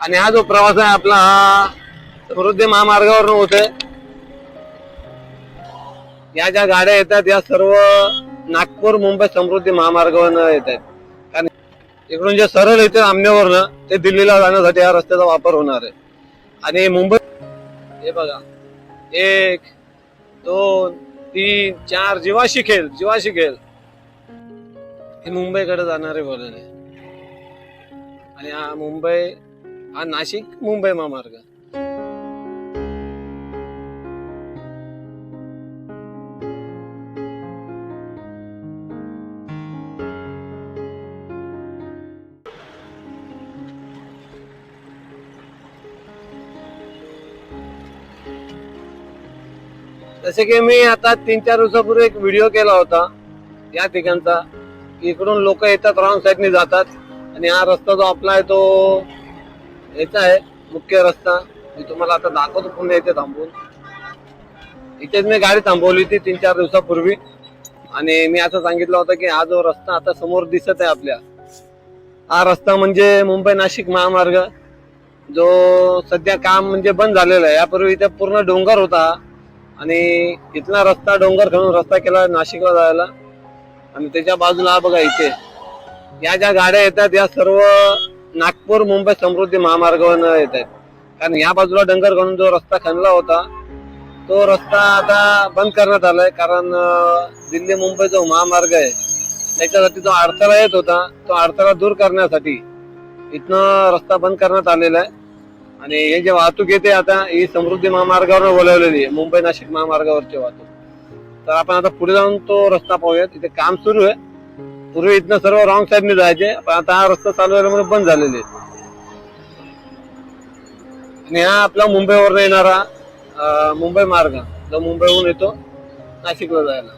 आणि हा जो प्रवास आहे आपला हा समृद्धी महामार्गावर होत आहे या ज्या गाड्या येतात या सर्व नागपूर मुंबई समृद्धी महामार्गावर येत आहेत कारण इकडून जे सरळ येते आमनेवरनं ते दिल्लीला जाण्यासाठी या रस्त्याचा वापर होणार आहे. आणि मुंबई हे बघा. एक दोन तीन चार जीवाशी खेळ जीवाशी खेळ. हे मुंबईकडे जाणारे बोलले. आणि हा मुंबई हा नाशिक मुंबई महामार्ग. जसे की मी आता तीन चार दिवसापूर्वी एक व्हिडिओ केला होता या ठिकाणचा. इकडून लोक येतात रॉंग साईडने जातात. आणि हा रस्ता जो आपला आहे तो याचा आहे मुख्य रस्ता. मी तुम्हाला आता दाखवतो पुन्हा इथे थांबून. इथेच मी गाडी थांबवली होती तीन चार दिवसापूर्वी. आणि मी असं सांगितलं होतं की हा जो रस्ता आता समोर दिसत आहे आपल्या हा रस्ता म्हणजे मुंबई नाशिक महामार्ग. जो सध्या काम म्हणजे बंद झालेला आहे. यापूर्वी इथे पूर्ण डोंगर होता. आणि इथला रस्ता डोंगर खेळून रस्ता केला नाशिकला जायला. आणि त्याच्या बाजूला हा बघा इथे. या ज्या गाड्या येतात या सर्व नागपूर मुंबई समृद्धी महामार्गावर येत आहेत. कारण या बाजूला डंगर घालून जो रस्ता खणला होता तो रस्ता आता बंद करण्यात आलाय. कारण दिल्ली मुंबई जो महामार्ग आहे त्याच्यासाठी जो अडथळा येत होता तो अडथळा दूर करण्यासाठी इथनं रस्ता बंद करण्यात आलेला आहे. आणि हे जे वाहतूक येते आता ही समृद्धी महामार्गावर बोलावलेली आहे. मुंबई नाशिक महामार्गावरची वाहतूक. तर आपण आता पुढे जाऊन तो रस्ता पाहूयात तिथे काम सुरू आहे. पूर्वी इथनं सर्व रॉंग साईडने जायचे पण आता हा रस्ता चालू झाल्यामुळे बंद झालेले आणि हा आपला मुंबईवर येणारा अं, मुंबई मार्ग जो मुंबईहून येतो नाशिकला जायला.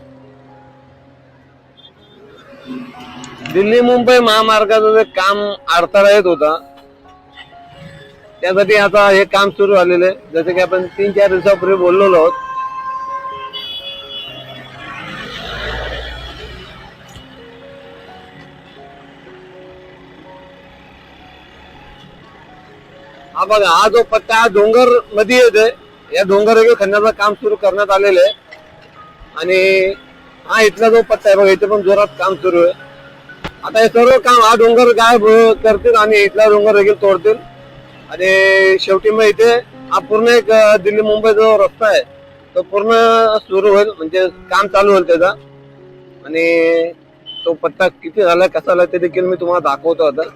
दिल्ली मुंबई महामार्गाचं जे काम अडथळा येत होता त्यासाठी आता हे काम सुरू झालेलं आहे. जसं की आपण तीन चार दिवसापूर्वी बोललेलो आहोत हा बघा हा जो पट्टा हा डोंगरमध्ये येते या डोंगर रेल्वे खणण्याचं काम सुरू करण्यात आलेलं आहे. आणि हा इथला जो पट्टा आहे बघा इथे पण जोरात काम सुरू आहे. आता हे सर्व काम हा डोंगर गायब करतील आणि इथला डोंगर देखील तोडतील. आणि शेवटी मग इथे हा पूर्ण एक दिल्ली मुंबई जो रस्ता आहे तो पूर्ण सुरू होईल. म्हणजे काम चालू होईल त्याचा. आणि तो पट्टा किती झाला कसा आला ते देखील मी तुम्हाला दाखवतो आता.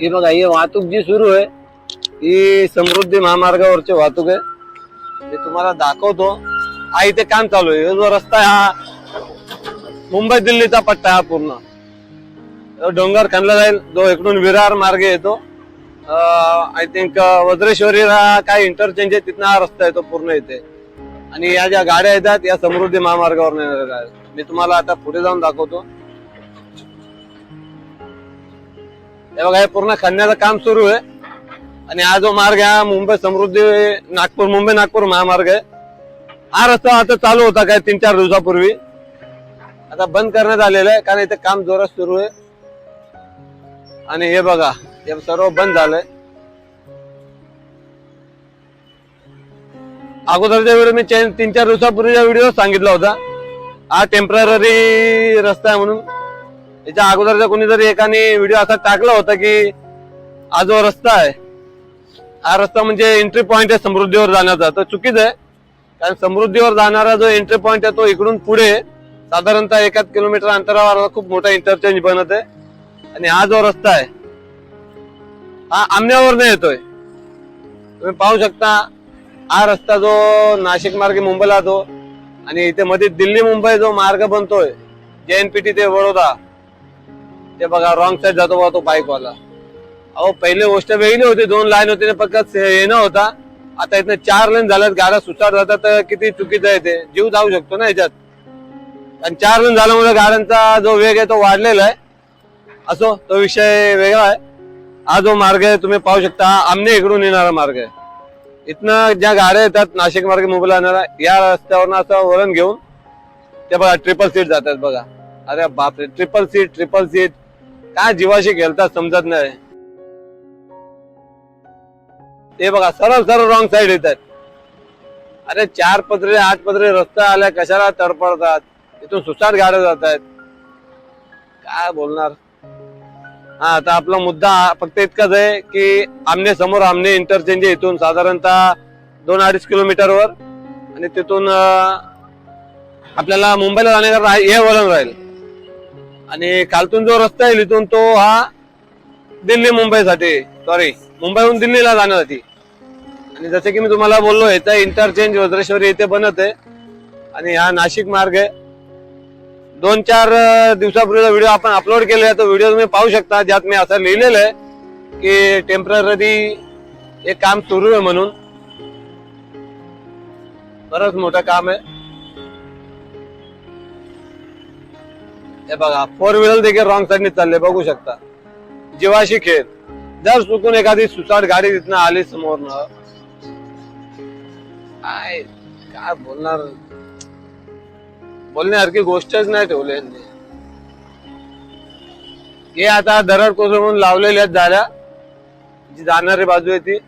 ही बघा ही वाहतूक जी सुरू आहे ही समृद्धी महामार्गावरची वाहतूक आहे. मी तुम्हाला दाखवतो. हा इथे काम चालू आहे. जो रस्ता हा मुंबई दिल्लीचा पट्टा हा पूर्ण. डोंगर खणला जाईल. जो इकडून विरार मार्गे येतो. आय थिंक वज्रेश्वरीला काय इंटरचेंज आहे तिथनं हा रस्ता येतो पूर्ण इथे. आणि या ज्या गाड्या येतात या समृद्धी महामार्गावर येणाऱ्या मी तुम्हाला आता पुढे जाऊन दाखवतो. हे बघा हे पूर्ण खणण्याचं काम सुरू आहे. आणि हा जो मार्ग आहे हा मुंबई समृद्धी नागपूर मुंबई नागपूर महामार्ग आहे. हा रस्ता आता चालू होता काय तीन चार दिवसापूर्वी. आता बंद करण्यात आलेला आहे कारण इथे काम जोरात सुरू आहे. आणि हे बघा हे सर्व बंद झालंय. अगोदरच्या व्हिडिओ मी तीन चार दिवसापूर्वीच्या व्हिडिओ सांगितला होता. हा टेंपररी रस्ता आहे म्हणून. याच्या अगोदरच्या कोणीतरी एकाने व्हिडिओ असा टाकला होता की हा जो रस्ता आहे हा रस्ता म्हणजे एंट्री पॉईंट आहे समृद्धीवर जाण्याचा. तो चुकीच आहे. कारण समृद्धीवर जाणारा जो एंट्री पॉईंट आहे तो इकडून पुढे साधारणतः एकाच किलोमीटर अंतरावर खूप मोठा इंटरचेंज बनत आहे. आणि हा जो रस्ता आहे हा आमण्यावर येतोय. तुम्ही पाहू शकता हा रस्ता जो नाशिक मार्गे मुंबईला जातो आणि इथे मध्ये दिल्ली मुंबई जो मार्ग बनतोय जेएनपीटी ते वडोदा ते बघा रॉंग साईड जातो बघा तो बाईकवाला अहो पहिले गोष्ट वेगळी होती. दोन लाईन होती फक्त येणं होता. आता इथं चार लाईन झाल्यात गाड्या सुसार जातात तर किती चुकीचं आहे ते. जीव जाऊ शकतो ना याच्यात. आणि चार लाईन झाल्यामुळे गाड्यांचा जो वेग आहे तो वाढलेला आहे. असो तो विषय वेगळा आहे. हा जो मार्ग आहे तुम्ही पाहू शकता. हा आमने इकडून येणारा मार्ग आहे. इथनं ज्या गाड्या येतात नाशिक मार्ग मुंबईला येणारा या रस्त्यावरनं असं वरण घेऊन ते बघा ट्रिपल सीट जातात बघा. अरे बापरे ट्रिपल सीट ट्रिपल सीट काय जीवाशी खेळतात समजत नाही. ते बघा सरळ सरळ रॉंग साईड येतात. अरे चार पदरी आठ पदरी रस्ता आल्या कशाला तडपडतात? इथून सुसाट गाड्या जात आहेत. काय बोलणार? हा आता आपला मुद्दा फक्त इतकाच आहे की आमने समोर आमने इंटरचेंज आहे इथून. साधारणतः दोन अडीच किलोमीटरवर आणि तिथून आपल्याला मुंबईला जाण्याकरता हे वळण राहील. आणि खालतून जो रस्ता येईल इथून तो हा दिल्ली मुंबईसाठी सॉरी मुंबईहून दिल्लीला जाण्यासाठी आणि जसं की मी तुम्हाला बोललो याचा इंटरचेंज वज्रेश्वरी इथे बनत आहे. आणि हा नाशिक मार्ग आहे. दोन चार दिवसापूर्वीचा व्हिडिओ आपण अपलोड केलेला आहे. तो व्हिडिओ तुम्ही पाहू शकता. ज्यात मी असं लिहिलेलं आहे की टेंपररी एक काम सुरू आहे म्हणून. बरंच मोठं काम आहे. हे बघा फोर व्हीलर देखील रॉंग साईडने चालले बघू शकता. जीवाशी खेळ. जर चुकून एखादी सुसाट गाडी तिथनं आली समोर काय काय बोलणार? बोलण्यासारखी गोष्टच नाही ठेवली यांनी. हे आता दरड कोसळून लावलेल्या आहेत झाल्या. जी जाणारी बाजू आहे ती.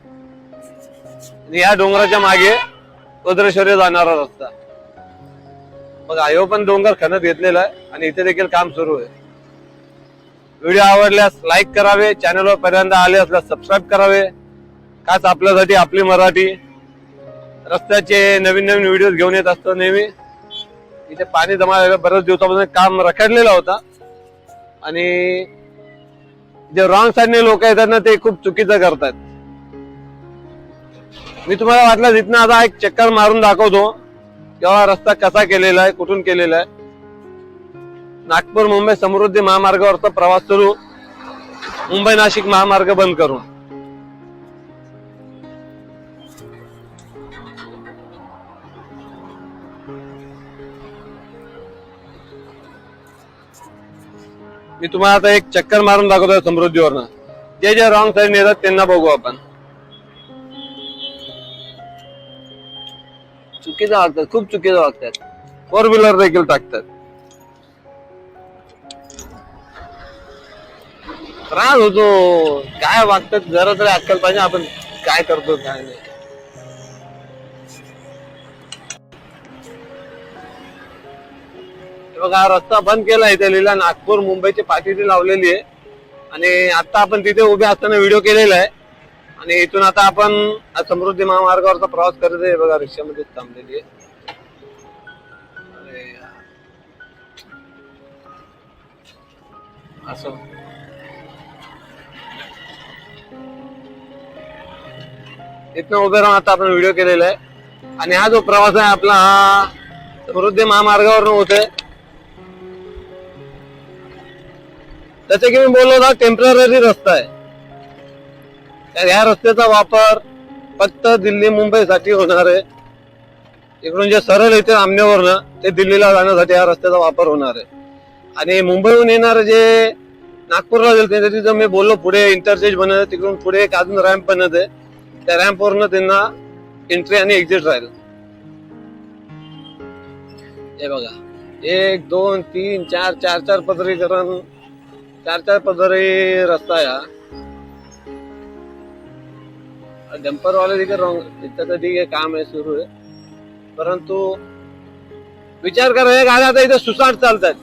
या डोंगराच्या मागे वज्रेश्वरी जाणारा रस्ता. मग आयो पण डोंगर खणत घेतलेला आहे आणि इथे देखील काम सुरू आहे. व्हिडिओ आवडल्यास लाईक करावे चॅनलवर पहिल्यांदा आले असल्यास सबस्क्राईब करावे. खास आपल्यासाठी आपली मराठी. रस्त्याचे नवीन नवीन व्हिडिओ घेऊन येत असतो नेहमी. इथे पाणी जमा बऱ्याच दिवसापासून काम रखडलेला होता. आणि जे रॉंग साईडने लोक येतात ना ते खूप चुकीचं करतात. मी तुम्हाला वाटलं तिथनं आता एक चक्कर मारून दाखवतो. किंवा रस्ता कसा केलेला आहे कुठून केलेला आहे? नागपूर मुंबई समृद्धी महामार्गावरचा प्रवास सुरू. मुंबई नाशिक महामार्ग बंद करून. मी तुम्हाला आता एक चक्कर मारून दाखवतोय समृद्धीवरनं. जे जे रॉंग साईड नेतात त्यांना बघू आपण. चुकीचं वागतात खूप चुकीचं वागतात फोर व्हीलर देखील टाकतात. त्रास होतो. काय वागतात जरा तरी अक्कल पाहिजे आपण काय करतो काय नाही. बघा रस्ता बंद केला इथे लिहिला नागपूर मुंबईची पाठीची लावलेली आहे. आणि आता आपण तिथे उभे असताना व्हिडिओ केलेला आहे. आणि इथून आता आपण समृद्धी महामार्गावरचा प्रवास करत आहे. बघा रिक्षामध्ये थांबलेली आहे. असं. इथनं उभे राहून आता आपण व्हिडिओ केलेला आहे. आणि हा जो प्रवास आहे आपला हा समृद्धी महामार्गावरून होतोय. त्याच्या की मी बोललो ना टेंपररी रस्ता आहे. तर ह्या रस्त्याचा वापर फक्त दिल्ली मुंबईसाठी होणार आहे. इकडून जे सरळ येते आमनेवरनं ते दिल्लीला जाण्यासाठी ह्या रस्त्याचा वापर होणार आहे. आणि मुंबईहून येणारे जे नागपूरला जाईल त्यांच्या तिथं मी बोललो पुढे इंटरचेंज बनत तिकडून पुढे एक अजून रॅम्प बनत आहे. त्या रॅम्पवरनं त्यांना एंट्री आणि एक्झिट राहील. हे बघा. एक दोन तीन चार चार चार पदरीकरण चार चार पदरी रस्ता आहे डंपरवाले तिथे वाले रॉंग तिथं तर ठीक आहे काम आहे सुरू आहे. परंतु विचार करा या गाड्या आता इथे सुसाट चालतात.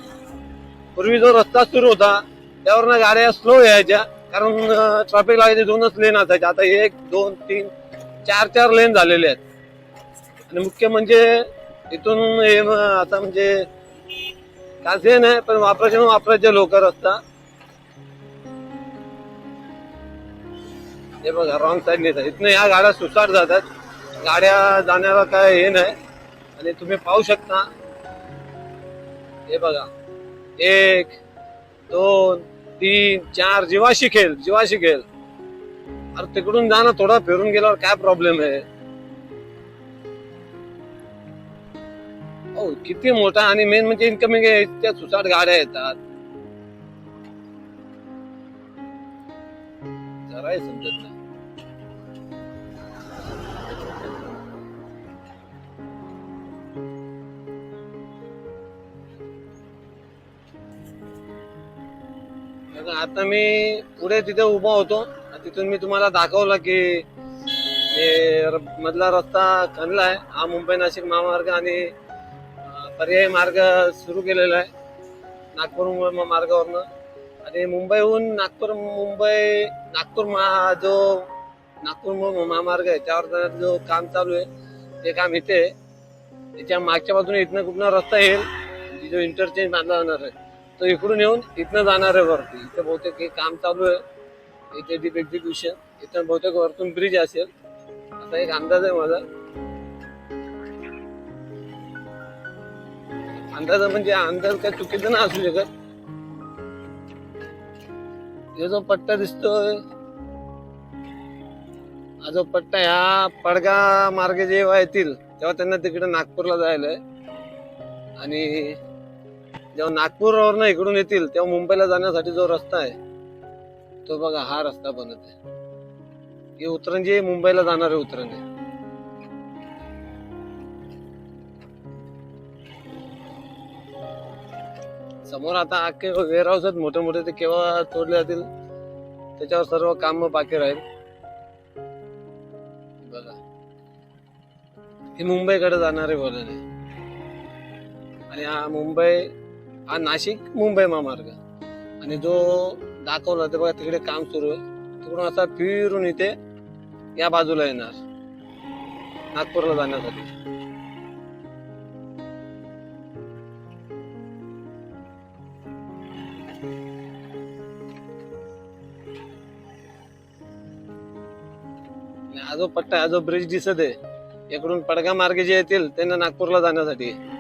पूर्वी जो रस्ता सुरू होता त्यावरनं गाड्या स्लो यायच्या. कारण ट्रॅफिक लागायचे दोनच लेन असायचे आता एक दोन तीन चार चार लेन झालेले आहेत. आणि मुख्य म्हणजे इथून हे आता म्हणजे कासे आहे पण वापरायचे म्हणून वापरायचे लोक रस्ता. हे बघा रॉंग साईडने नेतात इथनं या गाड्या सुसाट जातात. गाड्या जाण्याला काय हे नाही. आणि तुम्ही पाहू शकता. हे बघा. एक दोन तीन चार जीवाशी खेळ जीवाशी खेळ. अरे तिकडून जा ना थोडा फिरून गेल्यावर काय प्रॉब्लेम आहे? हो किती मोठा आणि मेन म्हणजे इन्कमिंग इतक्या सुसाट गाड्या येतात. जराही समजत नाही. बघा, आता मी पुढे तिथे उभा होतो. आणि तिथून मी तुम्हाला दाखवलं की हे मधला रस्ता खणला आहे. हा मुंबई नाशिक महामार्ग आणि पर्यायी मार्ग सुरू केलेला आहे. नागपूर मुंबई मार्गावरनं. आणि मुंबईहून नागपूर मुंबई नागपूर महा जो नागपूर महामार्ग आहे त्यावर जो काम चालू आहे ते काम इथे आहे. त्याच्या मागच्या बाजूने इथनं कुठनं रस्ता येईल म्हणजे जो इंटरचेंज बांधला जाणार आहे. तो इकडून येऊन इथनं जाणार आहे वरती. इथं बहुतेक हे काम चालू आहे. इथे डीप एक्झिक्युशन इथं बहुतेक वरतून ब्रिज असेल. असा एक अंदाज आहे माझा. अंदाज म्हणजे अंदाज काय चुकीचं ना असू शकत. हे जो पट्टा दिसतोय हा जो पट्टा ह्या पडगा मार्गे जेव्हा येतील तेव्हा त्यांना तिकडे नागपूरला जायला आहे. आणि जेव्हा नागपूरवरनं इकडून येतील तेव्हा मुंबईला जाण्यासाठी जो रस्ता आहे तो बघा हा रस्ता बनत आहे. ही उतरंजी मुंबईला जाणार आहे. समोर आता अख्खे वेअर हाऊस आहेत मोठे मोठे ते केव्हा तोडले जातील त्याच्यावर सर्व काम बाकी राहील. बघा. हे मुंबईकडे जाणारे बोलणे आणि हा मुंबई हा नाशिक मुंबई महामार्ग. आणि जो दाखवला ते बघा तिकडे काम सुरू तिकडून असा फिरून इथे या बाजूला येणार. नागपूरला जाण्यासाठी. हा जो पट्टा हा जो ब्रिज दिसत आहे इकडून पडगा मार्गे जे येतील त्यांना नागपूरला जाण्यासाठी. आहे.